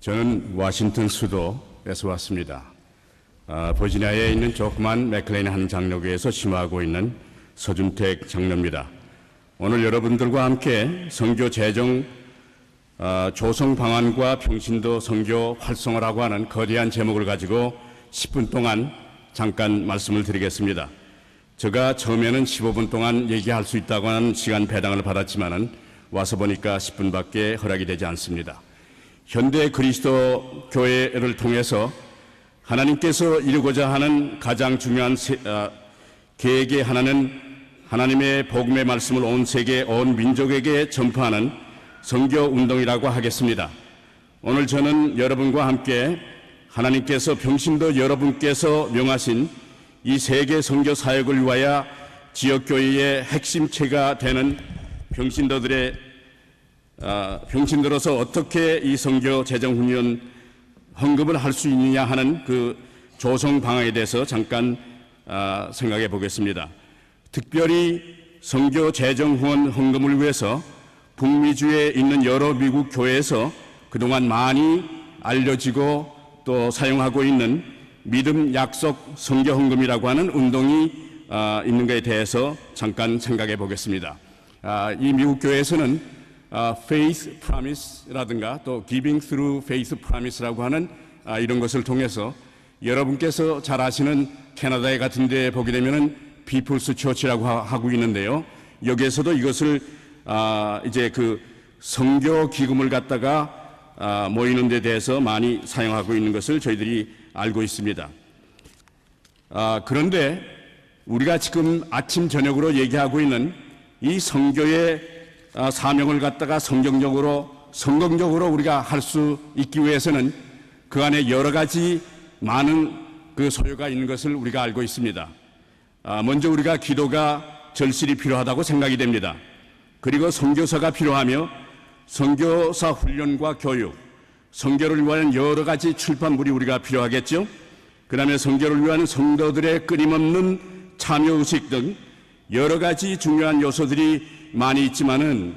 저는 워싱턴 수도에서 왔습니다. 아, 버지니아에 있는 조그만 맥클레인 한 장로교에서 심화하고 있는 서준택 장로입니다. 오늘 여러분들과 함께 성교 재정 아, 조성 방안과 평신도 성교 활성화라고 하는 거대한 제목을 가지고 10분 동안 잠깐 말씀을 드리겠습니다. 제가 처음에는 15분 동안 얘기할 수 있다고 하는 시간 배당을 받았지만은 와서 보니까 10분밖에 허락이 되지 않습니다. 현대 그리스도 교회를 통해서 하나님께서 이루고자 하는 가장 중요한 세, 아, 계획의 하나는 하나님의 복음의 말씀을 온 세계 온 민족에게 전파하는 선교 운동이라고 하겠습니다. 오늘 저는 여러분과 함께 하나님께서 평신도 여러분께서 명하신 이 세계 선교 사역을 위하여 지역 교회의 핵심체가 되는 평신도들의 아, 병신 들어서 어떻게 이 선교 재정 훈련 헌금을 할 수 있느냐 하는 그 조성 방안에 대해서 잠깐 아, 생각해 보겠습니다. 특별히 선교 재정 후원 헌금을 위해서 북미주에 있는 여러 미국 교회에서 그동안 많이 알려지고 또 사용하고 있는 믿음 약속 선교 헌금이라고 하는 운동이 아, 있는 것에 대해서 잠깐 생각해 보겠습니다. 아, 이 미국 교회에서는 아, Faith Promise라든가 또 Giving Through Faith Promise라고 하는 아, 이런 것을 통해서 여러분께서 잘 아시는 캐나다에 같은 데 보게 되면은 Church라고 하- 하고 있는데요. 여기에서도 이것을 아, 이제 그 성교 기금을 갖다가 아, 모이는 데 대해서 많이 사용하고 있는 것을 저희들이 알고 있습니다. 아, 그런데 우리가 지금 아침 저녁으로 얘기하고 있는 이 성교의 아, 사명을 갖다가 성경적으로 성공적으로 우리가 할 수 있기 위해서는 그 안에 여러 가지 많은 그 소요가 있는 것을 우리가 알고 있습니다. 아, 먼저 우리가 기도가 절실히 필요하다고 생각이 됩니다. 그리고 선교사가 필요하며 선교사 훈련과 교육, 선교를 위한 여러 가지 출판물이 우리가 필요하겠죠. 그다음에 선교를 위한 성도들의 끊임없는 참여 의식 등 여러 가지 중요한 요소들이 많이 있지만은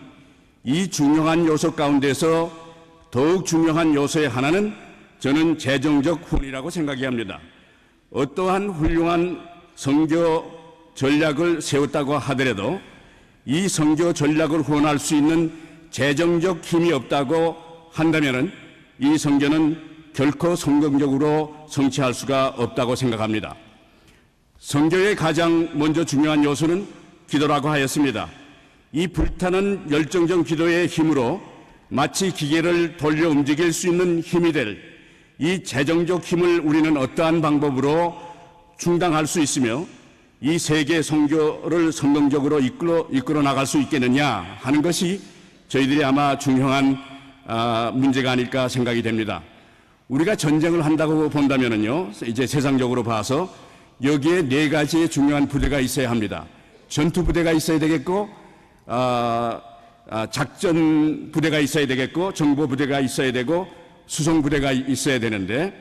이 중요한 요소 가운데서 더욱 중요한 요소의 하나는 저는 재정적 후원이라고 생각이 합니다. 어떠한 훌륭한 선교 전략을 세웠다고 하더라도 이 선교 전략을 후원할 수 있는 재정적 힘이 없다고 한다면은 이 선교는 결코 성공적으로 성취할 수가 없다고 생각합니다. 선교의 가장 먼저 중요한 요소는 기도라고 하였습니다. 이 불타는 열정적 기도의 힘으로 마치 기계를 돌려 움직일 수 있는 힘이 될 이 재정적 힘을 우리는 어떠한 방법으로 충당할 수 있으며 이 세계 선교를 성공적으로 이끌어, 이끌어 나갈 수 있겠느냐 하는 것이 저희들이 아마 중요한 아, 문제가 아닐까 생각이 됩니다. 우리가 전쟁을 한다고 본다면은요, 이제 세상적으로 봐서 여기에 네 가지의 중요한 부대가 있어야 합니다. 전투 부대가 있어야 되겠고, 아, 아, 작전 부대가 있어야 되겠고, 정보 부대가 있어야 되고, 수송 부대가 있어야 되는데,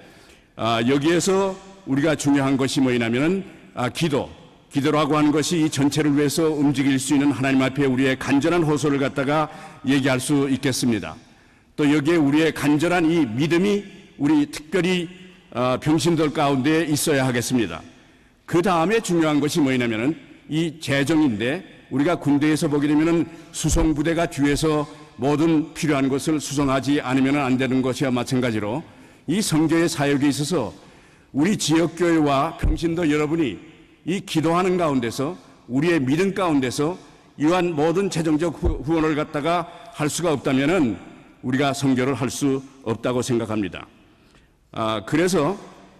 아, 여기에서 우리가 중요한 것이 뭐냐면은 아, 기도, 기도라고 하는 것이 이 전체를 위해서 움직일 수 있는 하나님 앞에 우리의 간절한 호소를 갖다가 얘기할 수 있겠습니다. 또 여기에 우리의 간절한 이 믿음이 우리 특별히 어, 병신들 가운데 있어야 하겠습니다. 그 다음에 중요한 것이 뭐냐면은 이 재정인데 우리가 군대에서 보게 되면은 수송 부대가 뒤에서 모든 필요한 것을 수송하지 않으면 안 되는 것이와 마찬가지로 이 성교의 사역에 있어서 우리 지역 교회와 평신도 여러분이 이 기도하는 가운데서 우리의 믿음 가운데서 이러한 모든 재정적 후- 후원을 갖다가 할 수가 없다면은 우리가 성교를 할 수 없다고 생각합니다. 아, 그래서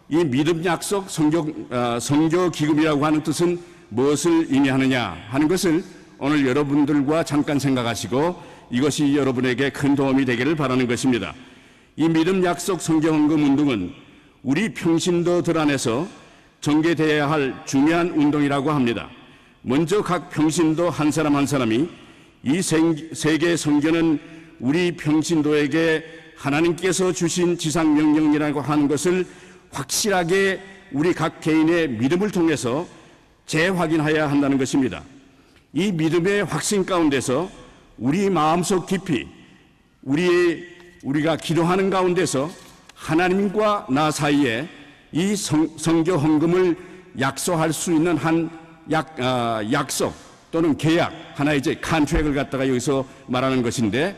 이 믿음 약속 성교, 아, 성교 기금이라고 하는 뜻은 무엇을 의미하느냐 하는 것을 오늘 여러분들과 잠깐 생각하시고 이것이 여러분에게 큰 도움이 되기를 바라는 것입니다. 이 믿음 약속 성경헌금 운동은 우리 평신도들 안에서 전개되어야 할 중요한 운동이라고 합니다. 먼저 각 평신도 한 사람 한 사람이 이 생- 세계 성경은 우리 평신도에게 하나님께서 주신 지상 명령이라고 하는 것을 확실하게 우리 각 개인의 믿음을 통해서 재확인해야 한다는 것입니다. 이 믿음의 확신 가운데서 우리 마음속 깊이 우리의 우리가 기도하는 가운데서 하나님과 나 사이에 이 성, 성교 헌금을 약속할 수 있는 한 약, 아, 약속 또는 계약 하나의 이제 컨트랙을 갖다가 여기서 말하는 것인데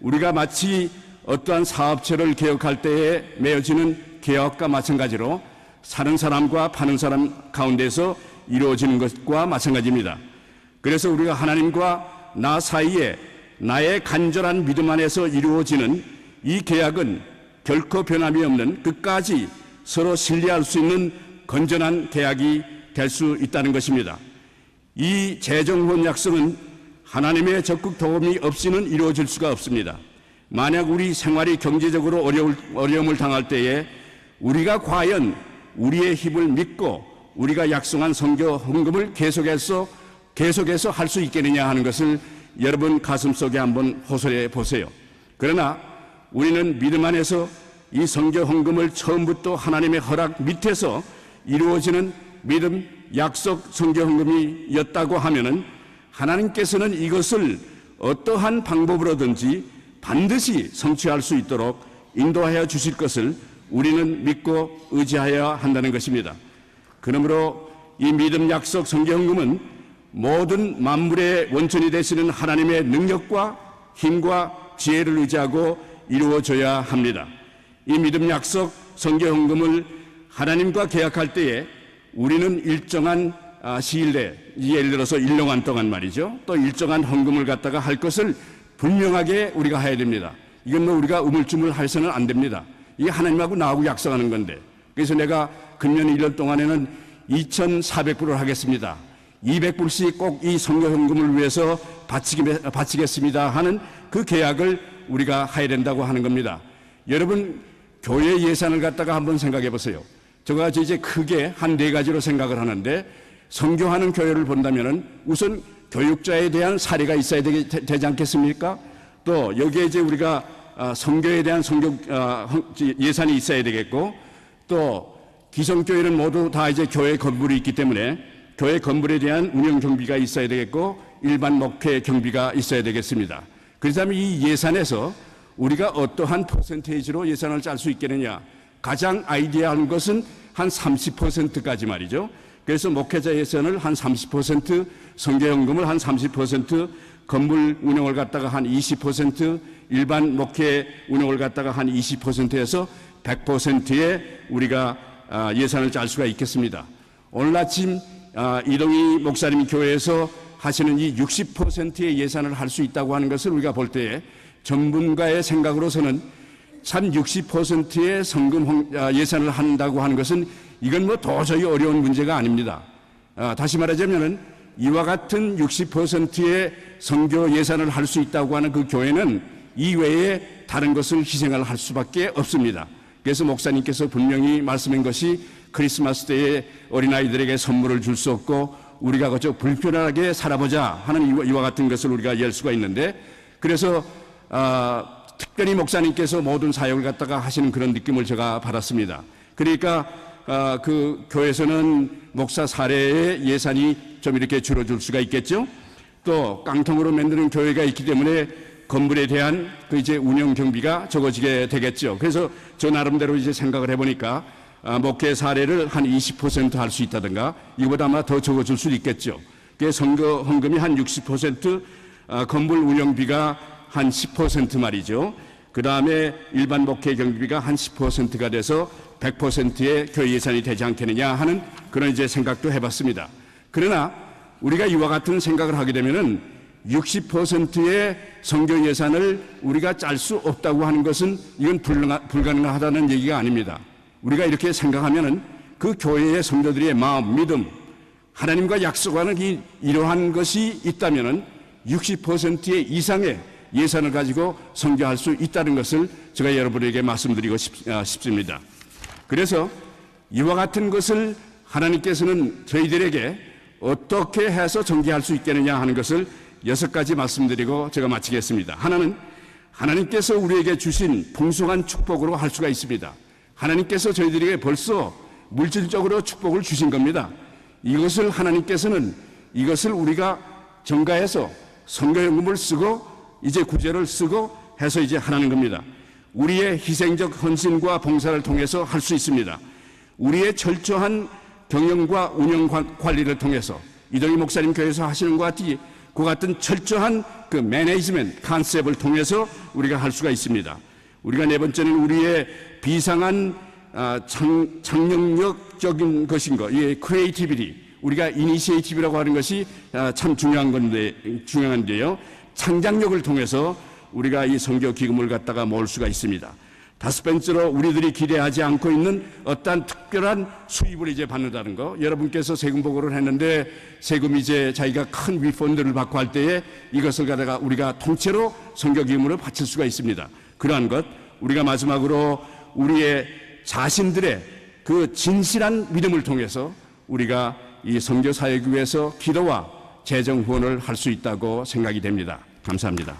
우리가 마치 어떠한 사업체를 개혁할 때에 맺어지는 계약과 마찬가지로 사는 사람과 파는 사람 가운데서 이루어지는 것과 마찬가지입니다. 그래서 우리가 하나님과 나 사이에 나의 간절한 믿음 안에서 이루어지는 이 계약은 결코 변함이 없는 끝까지 서로 신뢰할 수 있는 건전한 계약이 될 수 있다는 것입니다. 이 재정혼 약속은 하나님의 적극 도움이 없이는 이루어질 수가 없습니다. 만약 우리 생활이 경제적으로 어려움을 당할 때에 우리가 과연 우리의 힘을 믿고 우리가 약속한 성교 헌금을 계속해서 계속해서 할 수 있겠느냐 하는 것을 여러분 가슴 속에 한번 호소해 보세요. 그러나 우리는 믿음 안에서 이 성교 헌금을 처음부터 하나님의 허락 밑에서 이루어지는 믿음 약속 성교 헌금이었다고 하면은 하나님께서는 이것을 어떠한 방법으로든지 반드시 성취할 수 있도록 인도하여 주실 것을 우리는 믿고 의지하여야 한다는 것입니다. 그러므로 이 믿음 약속 성경금은 모든 만물의 원천이 되시는 하나님의 능력과 힘과 지혜를 의지하고 이루어져야 합니다. 이 믿음 약속 성경금을 하나님과 계약할 때에 우리는 일정한 아, 시일 내에 예를 들어서 1년간 동안 말이죠. 또 일정한 헌금을 갖다가 할 것을 분명하게 우리가 해야 됩니다. 이건 뭐 우리가 우물쭈물 해서는 안 됩니다. 이게 하나님하고 나하고 약속하는 건데. 그래서 내가 금년 1년 동안에는 2,400불을 하겠습니다. 200불씩 꼭이 성교현금을 위해서 바치겠습니다 하는 그 계약을 우리가 해야 된다고 하는 겁니다. 여러분, 교회 예산을 갖다가 한번 생각해 보세요. 제가 이제 크게 한 네 가지로 생각을 하는데 성교하는 교회를 본다면은 우선 교육자에 대한 사례가 있어야 되지, 되지 않겠습니까? 또 여기에 이제 우리가 아, 성교에 대한 성교 아, 예산이 있어야 되겠고 또 기성교회는 모두 다 이제 교회 건물이 있기 때문에 교회 건물에 대한 운영 경비가 있어야 되겠고 일반 목회 경비가 있어야 되겠습니다. 그렇다면 이 예산에서 우리가 어떠한 퍼센테이지로 예산을 짤 수 있겠느냐? 가장 아이디어한 것은 한 30%까지 말이죠. 그래서 목회자 예산을 한 30%, 성교연금을 한 30%, 건물 운영을 갖다가 한 20%, 일반 목회 운영을 갖다가 한 20%에서 100%의 우리가 아, 예산을 짤 수가 있겠습니다. 오늘 아침 아, 이동희 목사님 교회에서 하시는 이 60%의 예산을 할 수 있다고 하는 것을 우리가 볼 때에 전문가의 생각으로서는 참 60%의 성금 아, 예산을 한다고 하는 것은 이건 뭐 도저히 어려운 문제가 아닙니다. 다시 말하자면은 이와 같은 60%의 성교 예산을 할 수 있다고 하는 그 교회는 이외에 다른 것을 희생을 할 수밖에 없습니다. 그래서 목사님께서 분명히 말씀한 것이 크리스마스 때에 어린아이들에게 선물을 줄 수 없고 우리가 그저 불편하게 살아보자 하는 이와 같은 것을 우리가 열 수가 있는데 그래서 아, 특별히 목사님께서 모든 사역을 갖다가 하시는 그런 느낌을 제가 받았습니다. 그러니까 아, 그 교회에서는 목사 사례의 예산이 좀 이렇게 줄어들 수가 있겠죠. 또 깡통으로 만드는 교회가 있기 때문에 건물에 대한 그 이제 운영 경비가 적어지게 되겠죠. 그래서 저 나름대로 이제 생각을 해보니까 아, 목회 사례를 한 20%할 수 있다든가 이보다 아마 더 적어질 수도 있겠죠. 그 선거 헌금이 한 60% 아, 건물 운영비가 한 10% 말이죠. 그 다음에 일반 목회 경비가 한 10%가 돼서 100%의 교회 예산이 되지 않겠느냐 하는 그런 이제 생각도 해봤습니다. 그러나 우리가 이와 같은 생각을 하게 되면은 60%의 성교 예산을 우리가 짤 수 없다고 하는 것은 이건 불가능하다는 얘기가 아닙니다. 우리가 이렇게 생각하면은 그 교회의 성도들의 마음, 믿음, 하나님과 약속하는 이 이러한 것이 있다면은 60%의 이상의 예산을 가지고 성교할 수 있다는 것을 제가 여러분에게 말씀드리고 싶, 아, 싶습니다. 그래서 이와 같은 것을 하나님께서는 저희들에게 어떻게 해서 전개할 수 있겠느냐 하는 것을 여섯 가지 말씀드리고 제가 마치겠습니다. 하나는 하나님께서 우리에게 주신 풍성한 축복으로 할 수가 있습니다. 하나님께서 저희들에게 벌써 물질적으로 축복을 주신 겁니다. 이것을 하나님께서는 이것을 우리가 정가해서 성교연금을 쓰고 이제 구제를 쓰고 해서 이제 하라는 겁니다. 우리의 희생적 헌신과 봉사를 통해서 할 수 있습니다. 우리의 철저한 경영과 운영 관- 관리를 통해서 이동희 목사님 교회에서 하시는 것 같이 그 같은 철저한 그 매니지먼트 컨셉을 통해서 우리가 할 수가 있습니다. 우리가 네 번째는 우리의 비상한 아, 창, 창력적인 것인 것, 이 크리에이티비티, 우리가 이니시에이티브라고 하는 것이 아, 참 중요한 건데 중요한데요. 창작력을 통해서 우리가 이 성교 기금을 갖다가 모을 수가 있습니다. 다섯 번째로 우리들이 기대하지 않고 있는 어떠한 특별한 수입을 이제 받는다는 거. 여러분께서 세금 보고를 했는데 세금 이제 자기가 큰 위펀드를 받고 할 때에 이것을 갖다가 우리가 통째로 성교 기금으로 바칠 수가 있습니다. 그러한 것. 우리가 마지막으로 우리의 자신들의 그 진실한 믿음을 통해서 우리가 이 성교 사역을 위해서 기도와 재정 후원을 할 수 있다고 생각이 됩니다. 감사합니다.